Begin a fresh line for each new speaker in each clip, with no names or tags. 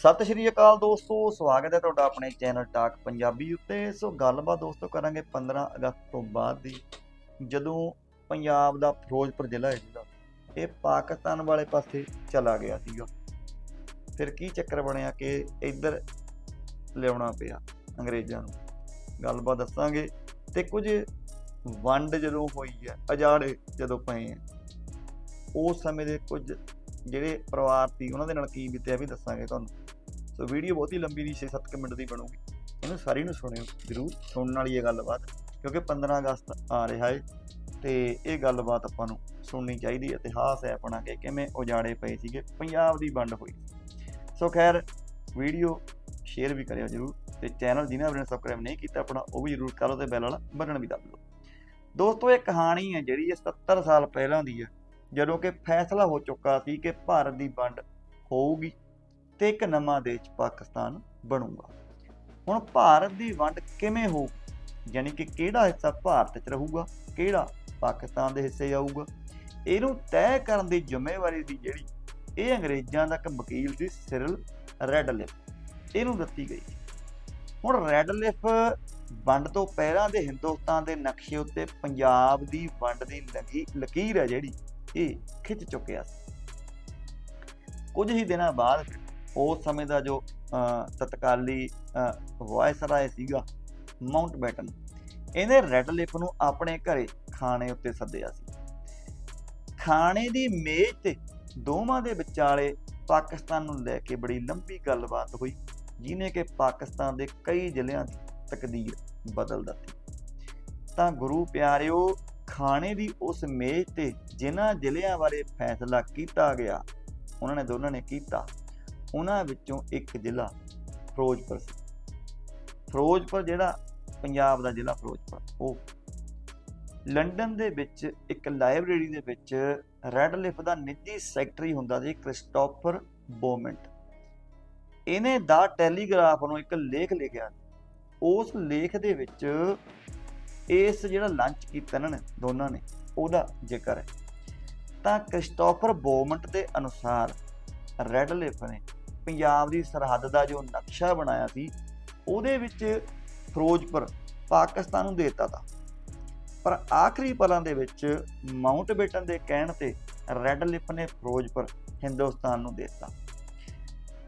ਸਤਿ ਸ਼੍ਰੀ ਅਕਾਲ ਦੋਸਤੋ, ਸਵਾਗਤ ਹੈ ਤੁਹਾਡਾ ਆਪਣੇ ਚੈਨਲ ਟਾਕ ਪੰਜਾਬੀ ਉੱਤੇ। ਸੋ ਗੱਲਬਾਤ ਦੋਸਤੋ ਕਰਾਂਗੇ 15 ਅਗਸਤ ਤੋਂ ਬਾਅਦ ਦੀ। ਜਦੋਂ ਪੰਜਾਬ ਦਾ ਫਿਰੋਜ਼ਪੁਰ ਜ਼ਿਲ੍ਹਾ ਹੈ ਜਿਹੜਾ, ਇਹ ਪਾਕਿਸਤਾਨ ਵਾਲੇ ਪਾਸੇ ਚਲਾ ਗਿਆ ਸੀਗਾ। ਫਿਰ ਕੀ ਚੱਕਰ ਬਣਿਆ ਕਿ ਇੱਧਰ ਲਿਆਉਣਾ ਪਿਆ ਅੰਗਰੇਜ਼ਾਂ ਨੂੰ? ਗੱਲਬਾਤ ਦੱਸਾਂਗੇ। ਤੇ ਕੁਝ ਵੰਡ ਜਦੋਂ ਹੋਈ ਹੈ, ਅਜਾੜੇ ਜਦੋਂ ਪਏ ਉਸ ਸਮੇਂ ਦੇ ਕੁਝ ਜਿਹੜੇ ਪਰਿਵਾਰ ਸੀ, ਉਹਨਾਂ ਦੇ ਨਾਲ ਕੀ ਬੀਤਿਆ ਵੀ ਦੱਸਾਂਗੇ ਤੁਹਾਨੂੰ। ਸੋ ਵੀਡੀਓ ਬਹੁਤ ਹੀ ਲੰਬੀ ਦੀ 6-7 ਮਿੰਟ ਦੀ ਬਣੂਗੀ। ਉਹਨੂੰ ਸਾਰੀ ਨੂੰ ਸੁਣਿਓ, ਜ਼ਰੂਰ ਸੁਣਨ ਵਾਲੀ ਇਹ ਗੱਲਬਾਤ, ਕਿਉਂਕਿ 15 ਅਗਸਤ ਆ ਰਿਹਾ ਹੈ ਤੇ ਇਹ ਗੱਲਬਾਤ ਆਪਾਂ ਨੂੰ ਸੁਣਨੀ ਚਾਹੀਦੀ ਇਤਿਹਾਸ ਹੈ ਆਪਣਾ ਕਿ ਕਿਵੇਂ ਉਜਾੜੇ ਪਏ ਸੀਗੇ, ਪੰਜਾਬ ਦੀ ਵੰਡ ਹੋਈ। ਸੋ ਖੈਰ, ਵੀਡੀਓ ਸ਼ੇਅਰ ਵੀ ਕਰਿਓ ਜ਼ਰੂਰ, ਤੇ ਚੈਨਲ ਜਿਹਨਾਂ ਨੇ ਸਬਸਕ੍ਰਾਈਬ ਨਹੀਂ ਕੀਤਾ ਆਪਣਾ, ਉਹ ਵੀ ਜ਼ਰੂਰ ਕਰ ਲਓ ਤੇ ਬੈਲ ਵਾਲਾ ਬਟਨ ਵੀ ਦਬ ਲਓ। ਦੋਸਤੋ, ਇਹ ਕਹਾਣੀ ਹੈ ਜਿਹੜੀ ਇਹ 70 ਸਾਲ ਪਹਿਲਾਂ ਦੀ ਹੈ, ਜਦੋਂ ਕਿ ਫੈਸਲਾ ਹੋ ਚੁੱਕਾ ਸੀ ਕਿ ਭਾਰਤ ਦੀ ਵੰਡ ਹੋਊਗੀ। ਤੇ ਇੱਕ ਨਵਾਂ ਦੇਸ਼ ਪਾਕਿਸਤਾਨ ਬਣੂਗਾ। ਹੁਣ ਭਾਰਤ ਦੀ ਵੰਡ ਕਿਵੇਂ ਹੋ ਯਾਨੀ ਕਿ ਕਿਹੜਾ ਹਿੱਸਾ ਭਾਰਤ 'ਚ ਰਹੂਗਾ, ਕਿਹੜਾ ਪਾਕਿਸਤਾਨ ਦੇ ਹਿੱਸੇ ਆਊਗਾ ਇਹਨੂੰ ਤੈਅ ਕਰਨ ਦੀ ਜ਼ਿੰਮੇਵਾਰੀ ਦੀ ਜਿਹੜੀ ਇਹ ਅੰਗਰੇਜ਼ਾਂ ਦਾ ਇੱਕ ਵਕੀਲ ਸੀ, ਸਿਰਲ ਰੈਡਲਿਫ। ਇਹਨੂੰ ਦਿੱਤੀ ਗਈ। ਹੁਣ ਰੈਡਲਿਫ ਵੰਡ ਤੋਂ ਪਹਿਲਾਂ ਦੇ ਹਿੰਦੁਸਤਾਨ ਦੇ ਨਕਸ਼ੇ ਉੱਤੇ ਪੰਜਾਬ ਦੀ ਵੰਡ ਦੀ ਲਗੀ, ਲਕੀਰ ਹੈ ਜਿਹੜੀ, ਇਹ ਖਿੱਚ ਚੁੱਕਿਆ ਸੀ। ਕੁਝ ਹੀ ਦਿਨਾਂ ਬਾਅਦ ਉਸ ਸਮੇਂ ਦਾ ਜੋ ਅਹ, ਤਤਕਾਲੀ ਵਾਇਸਰਾਏ ਸੀਗਾ ਮਾਉਂਟ ਬੈਟਨ ਇਹਨੇ ਰੈਡ ਲਿਪ ਨੂੰ ਆਪਣੇ ਘਰੇ ਖਾਣੇ ਉੱਤੇ ਸੱਦਿਆ ਸੀ। ਖਾਣੇ ਦੀ ਮੇਜ਼ ਤੇ ਦੋਵਾਂ ਦੇ ਵਿਚਾਲੇ ਪਾਕਿਸਤਾਨ ਨੂੰ ਲੈ ਕੇ ਬੜੀ ਲੰਬੀ ਗੱਲਬਾਤ ਹੋਈ ਜਿਨੇ ਕਿ ਪਾਕਿਸਤਾਨ ਦੇ ਕਈ ਜ਼ਿਲ੍ਹਿਆਂ ਦੀ ਤਕਦੀਰ ਬਦਲ ਦਿੱਤੀ। ਤਾਂ ਗੁਰੂ ਪਿਆਰਿਓ ਖਾਣੇ ਦੀ ਉਸ ਮੇਜ਼ ਤੇ ਜਿਨ੍ਹਾਂ ਜ਼ਿਲ੍ਹਿਆਂ ਬਾਰੇ ਫੈਸਲਾ ਕੀਤਾ ਗਿਆ ਉਹਨਾਂ ਨੇ ਦੋਨਾਂ ਨੇ ਕੀਤਾ ਉਹਨਾਂ ਵਿੱਚੋਂ ਇੱਕ ਜ਼ਿਲ੍ਹਾ ਫਿਰੋਜ਼ਪੁਰ ਸੀ। ਫਿਰੋਜ਼ਪੁਰ ਜਿਹੜਾ ਪੰਜਾਬ ਦਾ ਜ਼ਿਲ੍ਹਾ ਫਿਰੋਜ਼ਪੁਰ, ਉਹ ਲੰਡਨ ਦੇ ਵਿੱਚ ਇੱਕ ਲਾਇਬ੍ਰੇਰੀ ਦੇ ਵਿੱਚ ਰੈਡ ਲਿਫ ਦਾ ਨਿੱਜੀ ਸੈਕਟਰੀ ਹੁੰਦਾ ਸੀ, ਕ੍ਰਿਸਟੋਫਰ ਬੋਮੈਂਟ। ਇਹਨੇ ਦਾ ਟੈਲੀਗ੍ਰਾਫ ਨੂੰ ਇੱਕ ਲੇਖ ਲਿਖਿਆ। ਉਸ ਲੇਖ ਦੇ ਵਿੱਚ ਇਸ ਜਿਹੜਾ ਲੰਚ ਕੀਤਾ ਇਹਨਾਂ ਨੇ, ਦੋਨਾਂ ਨੇ, ਉਹਦਾ ਜ਼ਿਕਰ ਹੈ। ਤਾਂ ਕ੍ਰਿਸਟੋਫਰ ਬੋਮੈਂਟ ਦੇ ਅਨੁਸਾਰ ਰੈਡ ਲਿਫ ਨੇ ਪੰਜਾਬ ਦੀ ਸਰਹੱਦ ਦਾ ਜੋ ਨਕਸ਼ਾ ਬਣਾਇਆ ਸੀ, ਉਹਦੇ ਵਿੱਚ ਫਿਰੋਜ਼ਪੁਰ ਪਾਕਿਸਤਾਨ ਨੂੰ ਦੇਤਾ ਤਾ। ਪਰ ਆਖਰੀ ਪਲਾਂ ਦੇ ਵਿੱਚ ਮਾਉਂਟਬੇਟਨ ਦੇ ਕਹਿਣ ਤੇ ਰੈਡ ਲਿਪ ਨੇ ਫਿਰੋਜ਼ਪੁਰ ਹਿੰਦੁਸਤਾਨ ਨੂੰ ਦੇਤਾ।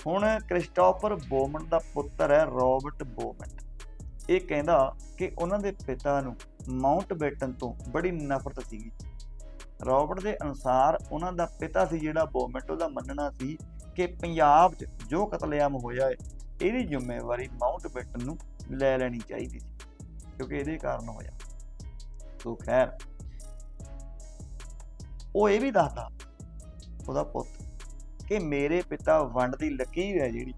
ਹੁਣ ਕ੍ਰਿਸਟੋਫਰ ਬੋਮਨ ਦਾ ਪੁੱਤਰ ਹੈ ਰੌਬਰਟ ਬੋਮਨ। ਇਹ ਕਹਿੰਦਾ ਕਿ ਉਹਨਾਂ ਦੇ ਪਿਤਾ ਨੂੰ ਮਾਉਂਟਬੇਟਨ ਤੋਂ ਬੜੀ ਨਫ਼ਰਤ ਸੀਗੀ। ਰੌਬਰਟ ਦੇ ਅਨੁਸਾਰ ਉਹਨਾਂ ਦਾ ਪਿਤਾ ਸੀ ਜਿਹੜਾ ਬੋਮੈਂਟ ਉਹਦਾ ਮੰਨਣਾ ਸੀ ਕਿ ਪੰਜਾਬ 'ਚ ਜੋ ਕਤਲੇਆਮ ਹੋਇਆ ਹੈ ਇਹਦੀ ਜ਼ਿੰਮੇਵਾਰੀ ਮਾਊਂਟ ਬੈਟਨ ਨੂੰ ਲੈ ਲੈਣੀ ਚਾਹੀਦੀ ਸੀ, ਕਿਉਂਕਿ ਇਹਦੇ ਕਾਰਨ ਹੋਇਆ। ਸੋ ਖੈਰ, ਉਹ ਇਹ ਵੀ ਦੱਸਦਾ, ਉਹਦਾ ਪੁੱਤ, ਕਿ ਮੇਰੇ ਪਿਤਾ ਵੰਡ ਦੀ ਲਕੀਰ ਹੈ ਜਿਹੜੀ,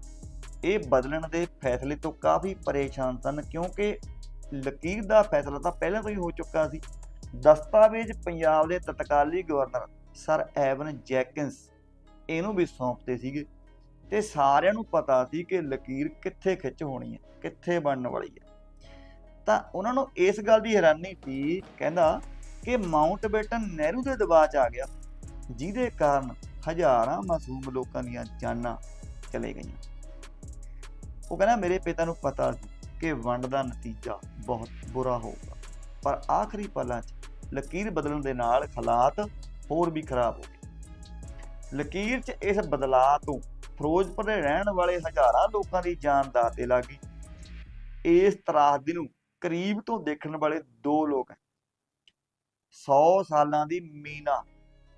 ਇਹ ਬਦਲਣ ਦੇ ਫੈਸਲੇ ਤੋਂ ਕਾਫੀ ਪਰੇਸ਼ਾਨ ਸਨ, ਕਿਉਂਕਿ ਲਕੀਰ ਦਾ ਫੈਸਲਾ ਤਾਂ ਪਹਿਲਾਂ ਤੋਂ ਹੀ ਹੋ ਚੁੱਕਾ ਸੀ। ਦਸਤਾਵੇਜ਼ ਪੰਜਾਬ ਦੇ ਤਤਕਾਲੀ ਗਵਰਨਰ ਸਰ ਐਵਨ ਜੈਕਿੰਸ ਇਹਨੂੰ ਵੀ ਸੌਂਪਦੇ ਸੀਗੇ। ਤੇ ਸਾਰਿਆਂ ਨੂੰ ਪਤਾ ਸੀ ਕਿ ਲਕੀਰ ਕਿੱਥੇ ਖਿੱਚ ਹੋਣੀ ਹੈ, ਕਿੱਥੇ ਬਣਨ ਵਾਲੀ ਹੈ। ਤਾਂ ਉਹਨਾਂ ਨੂੰ ਇਸ ਗੱਲ ਦੀ ਹੈਰਾਨੀ ਸੀ, ਕਹਿੰਦਾ ਕਿ ਮਾਉਂਟ ਬੇਟਨ ਨਹਿਰੂ ਦੇ ਦਬਾਅ 'ਚ ਆ ਗਿਆ, ਜਿਹਦੇ ਕਾਰਨ ਹਜ਼ਾਰਾਂ ਮਾਸੂਮ ਲੋਕਾਂ ਦੀਆਂ ਜਾਨਾਂ ਚਲੇ ਗਈਆਂ। ਉਹ ਕਹਿੰਦਾ, ਮੇਰੇ ਪਿਤਾ ਨੂੰ ਪਤਾ ਸੀ ਕਿ ਵੰਡ ਦਾ ਨਤੀਜਾ ਬਹੁਤ ਬੁਰਾ ਹੋਊਗਾ, ਪਰ ਆਖਰੀ ਪਲਾਂ 'ਚ ਲਕੀਰ ਬਦਲਣ ਦੇ ਨਾਲ ਹਾਲਾਤ ਹੋਰ ਵੀ ਖਰਾਬ ਹੋ ਗਏ। ਲਕੀਰ 'ਚ ਇਸ ਬਦਲਾਅ ਤੋਂ ਫਿਰੋਜ਼ਪੁਰ ਦੇ ਰਹਿਣ ਵਾਲੇ ਹਜ਼ਾਰਾਂ ਲੋਕਾਂ ਦੀ ਜਾਨ ਦਾਅ ਤੇ ਲੱਗ ਗਈ। ਇਸ ਤਰਾਸਦੀ ਨੂੰ ਕਰੀਬ ਤੋਂ ਦੇਖਣ ਵਾਲੇ ਦੋ ਲੋਕ ਹੈ 100 ਸਾਲਾਂ ਦੀ ਮੀਨਾ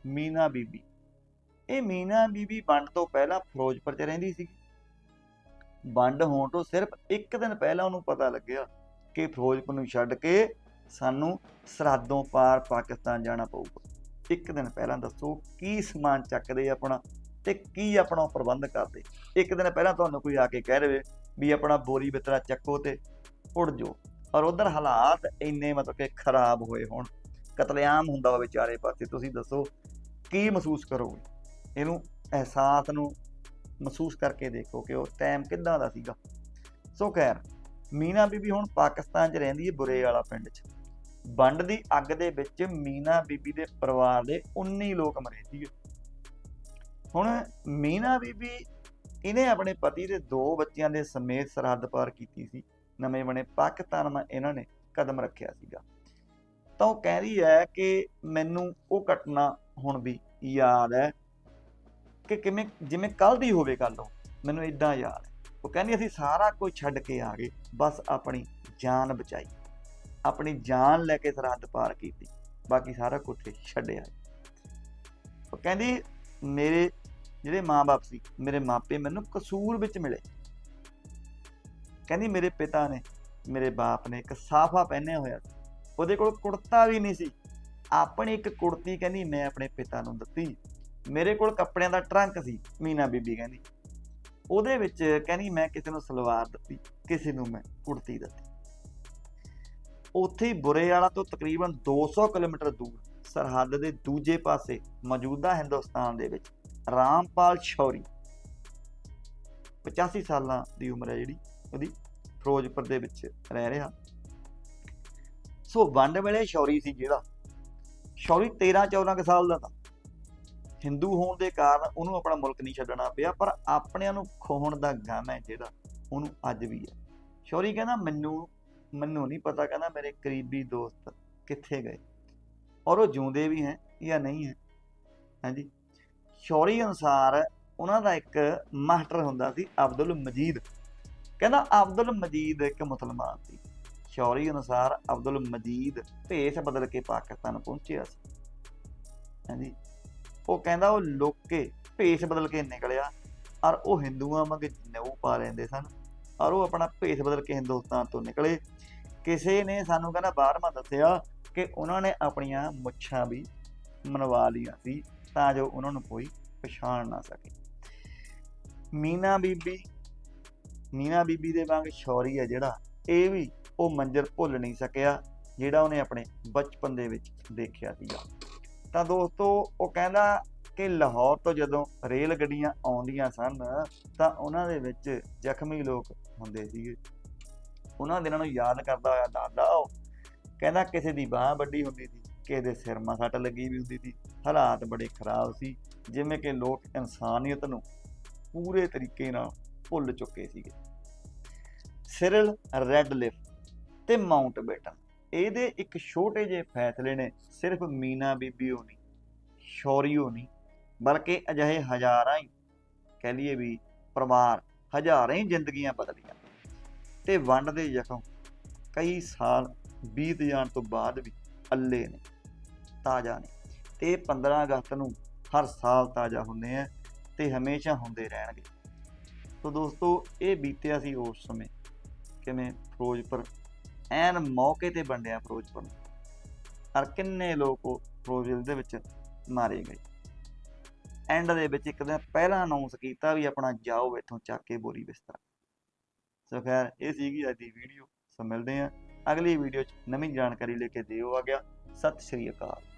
ਮੀਨਾ ਬੀਬੀ। ਇਹ ਮੀਨਾ ਬੀਬੀ ਵੰਡ ਤੋਂ ਪਹਿਲਾਂ ਫਿਰੋਜ਼ਪੁਰ 'ਚ ਰਹਿੰਦੀ ਸੀ। ਵੰਡ ਹੋਣ ਤੋਂ ਸਿਰਫ ਇੱਕ ਦਿਨ ਪਹਿਲਾਂ ਉਹਨੂੰ ਪਤਾ ਲੱਗਿਆ ਕਿ ਫਿਰੋਜ਼ਪੁਰ ਨੂੰ ਛੱਡ ਕੇ ਸਾਨੂੰ ਸਰਹੱਦੋਂ ਪਾਰ ਪਾਕਿਸਤਾਨ ਜਾਣਾ ਪਊਗਾ। ਇੱਕ ਦਿਨ ਪਹਿਲਾਂ ਦੱਸੋ ਕੀ ਸਮਾਨ ਚੱਕਦੇ ਆਪਣਾ ਤੇ ਕੀ ਆਪਣਾ ਪ੍ਰਬੰਧ ਕਰਦੇ? ਇੱਕ ਦਿਨ ਪਹਿਲਾਂ ਤੁਹਾਨੂੰ ਕੋਈ ਆ ਕੇ ਕਹਿ ਦੇਵੇ ਵੀ ਆਪਣਾ ਬੋਰੀ ਬਿਤਰਾ ਚੱਕੋ ਤੇ ਉੜ ਜਾਓ। ਔਰ ਉਧਰ ਹਾਲਾਤ ਇੰਨੇ ਮਤਲਬ ਕਿ ਖਰਾਬ ਹੋਏ ਹੋਣ। ਕਤਲੇਆਮ ਹੁੰਦਾ ਹੋਵੇ ਚਾਰੇ ਪਾਸੇ, ਤੁਸੀਂ ਦੱਸੋ ਕੀ ਮਹਿਸੂਸ ਕਰੋਗੇ? ਇਹਨੂੰ ਅਹਿਸਾਸ ਨੂੰ ਮਹਿਸੂਸ ਕਰਕੇ ਦੇਖੋ ਕਿ ਉਹ ਟਾਈਮ ਕਿੱਦਾਂ ਦਾ ਸੀਗਾ। ਸੋ ਖੈਰ, ਮੀਨਾ ਬੀਬੀ ਹੁਣ ਪਾਕਿਸਤਾਨ 'ਚ ਰਹਿੰਦੀ ਹੈ ਬੁਰੇ ਵਾਲਾ ਪਿੰਡ 'ਚ। ਵੰਡ ਦੀ ਅੱਗ ਦੇ ਵਿੱਚ ਮੀਨਾ ਬੀਬੀ ਦੇ ਪਰਿਵਾਰ ਦੇ 19 ਲੋਕ ਮਰੇ ਸੀਗੇ ਹੁਣ ਮੀਨਾ ਬੀਬੀ ਇਹਨੇ ਆਪਣੇ ਪਤੀ ਦੇ ਦੋ ਬੱਚਿਆਂ ਦੇ ਸਮੇਤ ਸਰਹੱਦ ਪਾਰ ਕੀਤੀ ਸੀ। ਨਵੇਂ ਬਣੇ ਪਾਕਿਸਤਾਨ ਮੈਂ ਇਹਨਾਂ ਨੇ ਕਦਮ ਰੱਖਿਆ ਸੀਗਾ। ਤਾਂ ਉਹ ਕਹਿ ਰਹੀ ਹੈ ਕਿ ਮੈਨੂੰ ਉਹ ਘਟਨਾ ਹੁਣ ਵੀ ਯਾਦ ਹੈ ਕਿ ਕਿਵੇਂ ਜਿਵੇਂ ਕੱਲ ਦੀ ਹੋਵੇ ਕੱਲ ਉਹ, ਮੈਨੂੰ ਇਦਾਂ ਯਾਦ ਹੈ। ਉਹ ਕਹਿੰਦੀ ਅਸੀਂ ਸਾਰਾ ਕੁਝ ਛੱਡ ਕੇ ਆ ਗਏ, ਬਸ ਆਪਣੀ ਜਾਨ ਬਚਾਈ। ਆਪਣੀ ਜਾਨ ਲੈ ਕੇ ਸਰਹੱਦ ਪਾਰ ਕੀਤੀ। ਬਾਕੀ ਸਾਰਾ ਕੁਝ ਛੱਡਿਆ। ਉਹ ਕਹਿੰਦੀ, ਮੇਰੇ ਜਿਹੜੇ ਮਾਪੇ ਸੀ, ਮੇਰੇ ਮਾਪੇ ਮੈਨੂੰ ਕਸੂਰ ਵਿੱਚ ਮਿਲੇ। ਕਹਿੰਦੀ, ਮੇਰੇ ਪਿਤਾ ਨੇ ਮੇਰੇ ਬਾਪ ਨੇ ਇੱਕ ਸਾਫਾ ਪਹਿਨਿਆ ਹੋਇਆ। ਸੀ ਉਹਦੇ ਕੋਲ ਕੁੜਤਾ ਵੀ ਨਹੀਂ ਸੀ। ਆਪਣੀ ਇੱਕ ਕੁੜਤੀ ਕਹਿੰਦੀ, ਮੈਂ ਆਪਣੇ ਪਿਤਾ ਨੂੰ ਦਿੱਤੀ। ਮੇਰੇ ਕੋਲ ਕੱਪੜਿਆਂ ਦਾ ਟਰੰਕ ਸੀ, ਮੀਨਾ ਬੀਬੀ ਕਹਿੰਦੀ। ਉਹਦੇ ਵਿੱਚ ਕਹਿੰਦੀ, ਮੈਂ ਕਿਸੇ ਨੂੰ ਸਲਵਾਰ ਦਿੱਤੀ, ਕਿਸੇ ਨੂੰ ਮੈਂ ਕੁੜਤੀ ਦਿੱਤੀ। ਉੱਥੇ ਹੀ ਬੁਰੇ ਵਾਲਾ ਤੋਂ ਤਕਰੀਬਨ 200 ਕਿਲੋਮੀਟਰ ਦੂਰ ਸਰਹੱਦ ਦੇ ਦੂਜੇ ਪਾਸੇ ਮੌਜੂਦਾ ਹਿੰਦੁਸਤਾਨ ਦੇ ਵਿੱਚ ਰਾਮਪਾਲ ਸ਼ੌਰੀ 85 ਸਾਲਾਂ ਦੀ ਉਮਰ ਹੈ ਜਿਹੜੀ, ਉਹਦੀ ਫਿਰੋਜ਼ਪੁਰ ਦੇ ਵਿੱਚ ਰਹਿ ਰਿਹਾ। ਸੋ ਵੰਡ ਵੇਲੇ ਸ਼ੌਰੀ ਸੀ ਜਿਹੜਾ। ਸ਼ੌਰੀ 13 14 ਕੁ ਸਾਲ ਦਾ ਤਾਂ। ਹਿੰਦੂ ਹੋਣ ਦੇ ਕਾਰਨ ਉਹਨੂੰ ਆਪਣਾ ਮੁਲਕ ਨਹੀਂ ਛੱਡਣਾ ਪਿਆ, ਪਰ ਆਪਣਿਆਂ ਨੂੰ ਖੋਹਣ ਦਾ ਗਮ ਹੈ ਜਿਹੜਾ ਉਹਨੂੰ ਅੱਜ ਵੀ ਹੈ। ਸ਼ੌਰੀ ਕਹਿੰਦਾ, ਮੈਨੂੰ ਮੈਨੂੰ ਨਹੀਂ ਪਤਾ, ਕਹਿੰਦਾ ਮੇਰੇ ਕਰੀਬੀ ਦੋਸਤ ਕਿੱਥੇ ਗਏ? ਔਰ ਉਹ ਜਿਉਂਦੇ ਵੀ ਹੈ ਜਾਂ ਨਹੀਂ ਹੈ? ਹਾਂਜੀ। ਸ਼ੌਰੀ ਅਨੁਸਾਰ ਉਹਨਾਂ ਦਾ ਇੱਕ ਮਾਸਟਰ ਹੁੰਦਾ ਸੀ, ਅਬਦੁਲ ਮਜੀਦ। ਕਹਿੰਦਾ ਅਬਦੁਲ ਮਜੀਦ ਇੱਕ ਮੁਸਲਮਾਨ ਸੀ। ਸ਼ੌਰੀ ਅਨੁਸਾਰ ਅਬਦੁਲ ਮਜੀਦ ਭੇਸ ਬਦਲ ਕੇ ਪਾਕਿਸਤਾਨ ਪਹੁੰਚਿਆ ਸੀ। ਹਾਂਜੀ। ਉਹ ਕਹਿੰਦਾ ਉਹ ਲੋਕੇ ਭੇਸ ਬਦਲ ਕੇ ਨਿਕਲਿਆ ਔਰ ਉਹ ਹਿੰਦੂਆਂ ਵਾਂਗ ਨਉ ਪਾ ਲੈਂਦੇ ਸਨ ਔਰ ਉਹ ਆਪਣਾ ਭੇਸ ਬਦਲ ਕੇ ਹਿੰਦੁਸਤਾਨ ਤੋਂ ਨਿਕਲੇ। ਕਿਸੇ ਨੇ ਸਾਨੂੰ ਕਹਿੰਦਾ ਬਾਹਰਵਾਂ ਦੱਸਿਆ ਕਿ ਉਹਨਾਂ ਨੇ ਆਪਣੀਆਂ ਮੁੱਛਾਂ ਵੀ ਮਨਵਾ ਲਈਆਂ ਸੀ ਤਾਂ ਜੋ ਉਹਨਾਂ ਨੂੰ ਕੋਈ ਪਛਾਣ ਨਾ ਸਕੇ। ਮੀਨਾ ਬੀਬੀ ਮੀਨਾ ਬੀਬੀ ਦੇ ਵਾਂਗ ਸ਼ੌਰੀ ਹੈ ਜਿਹੜਾ, ਇਹ ਵੀ ਉਹ ਮੰਜ਼ਰ ਭੁੱਲ ਨਹੀਂ ਸਕਿਆ, ਜਿਹੜਾ ਉਹਨੇ ਆਪਣੇ ਬਚਪਨ ਦੇ ਵਿੱਚ ਦੇਖਿਆ ਸੀਗਾ। ਤਾਂ ਦੋਸਤੋ, ਉਹ ਕਹਿੰਦਾ ਕਿ ਲਾਹੌਰ ਤੋਂ ਜਦੋਂ ਰੇਲ ਗੱਡੀਆਂ ਆਉਂਦੀਆਂ ਸਨ, ਤਾਂ ਉਹਨਾਂ ਦੇ ਵਿੱਚ ਜ਼ਖਮੀ ਲੋਕ ਹੁੰਦੇ ਸੀਗੇ। ਉਹਨਾਂ ਦਿਨਾਂ ਨੂੰ ਯਾਦ ਕਰਦਾ ਹੋਇਆ ਦਾਦਾ ਉਹ, ਕਹਿੰਦਾ ਕਿਸੇ ਦੀ ਬਾਹ ਵੱਡੀ ਹੁੰਦੀ ਸੀ, ਕਿਸੇ ਦੇ ਸਿਰ ਮਾ ਸੱਟ ਲੱਗੀ ਵੀ ਹੁੰਦੀ ਸੀ, ਹਾਲਾਤ ਬੜੇ ਖਰਾਬ ਸੀ, ਜਿਵੇਂ ਕਿ ਲੋਕ ਇਨਸਾਨੀਅਤ ਨੂੰ ਪੂਰੇ ਤਰੀਕੇ ਨਾਲ ਭੁੱਲ ਚੁੱਕੇ ਸੀਗੇ। ਸਿਰਲ ਰੈਡਲਿਫ ਤੇ ਮਾਊਂਟ ਬੇਟਨ ਇਹਦੇ ਇੱਕ ਛੋਟੇ ਜਿਹੇ ਫੈਸਲੇ ਨੇ, ਸਿਰਫ ਮੀਨਾ ਬੀਬੀ ਉਹ ਨਹੀਂ ਸ਼ੌਰੀਓ ਨਹੀਂ ਬਲਕਿ ਅਜਿਹੇ ਹਜ਼ਾਰਾਂ ਹੀ, ਕਹਿ ਲਈਏ ਵੀ ਪਰਿਵਾਰ ਹਜ਼ਾਰਾਂ ਹੀ ਜ਼ਿੰਦਗੀਆਂ ਬਦਲੀਆਂ। ਤੇ ਵੰਡ ਦੇ ਜ਼ਖਮ। ਕਈ ਸਾਲ ਬੀਤ ਜਾਣ ਤੋਂ ਬਾਅਦ ਵੀ ਅੱਲੇ ਨੇ, ਤਾਜ਼ਾ ਨੇ। ਤੇ ਇਹ 15 ਅਗਸਤ ਨੂੰ ਹਰ ਸਾਲ ਤਾਜ਼ਾ ਹੁੰਦੇ ਆ ਤੇ ਹਮੇਸ਼ਾ ਹੁੰਦੇ ਰਹਿਣਗੇ। ਸੋ ਦੋਸਤੋ, ਇਹ ਬੀਤਿਆ ਸੀ ਉਸ ਸਮੇਂ। ਕਿਵੇਂ? ਫਿਰੋਜ਼ਪੁਰ। ਐਨ ਮੌਕੇ ਤੇ ਵੰਡਿਆ ਫਿਰੋਜ਼ਪੁਰ ਨੂੰ। ਔਰ ਕਿੰਨੇ ਲੋਕ ਉਹ ਫਿਰੋਜ਼ਪੁਰ ਦੇ ਵਿੱਚ ਮਾਰੇ ਗਏ। ਐਂਡ ਦੇ ਵਿੱਚ ਇੱਕ ਦਿਨ ਪਹਿਲਾਂ ਅਨਾਉਂਸ ਕੀਤਾ ਵੀ ਆਪਣਾ ਜਾਓ ਇੱਥੋਂ ਚੱਕ ਕੇ ਬੋਰੀ ਬਿਸਤਰਾ। ਸੋ ਖੈਰ, ਇਹ ਸੀਗੀ ਅੱਜ ਦੀ ਵੀਡੀਓ ਸੋ ਮਿਲਦੇ ਆ ਅਗਲੀ ਵੀਡੀਓ 'ਚ। ਨਵੀਂ ਜਾਣਕਾਰੀ ਲੈ ਕੇ ਦਿਓ ਆ ਗਿਆ। ਸਤਿ ਸ਼੍ਰੀ ਅਕਾਲ।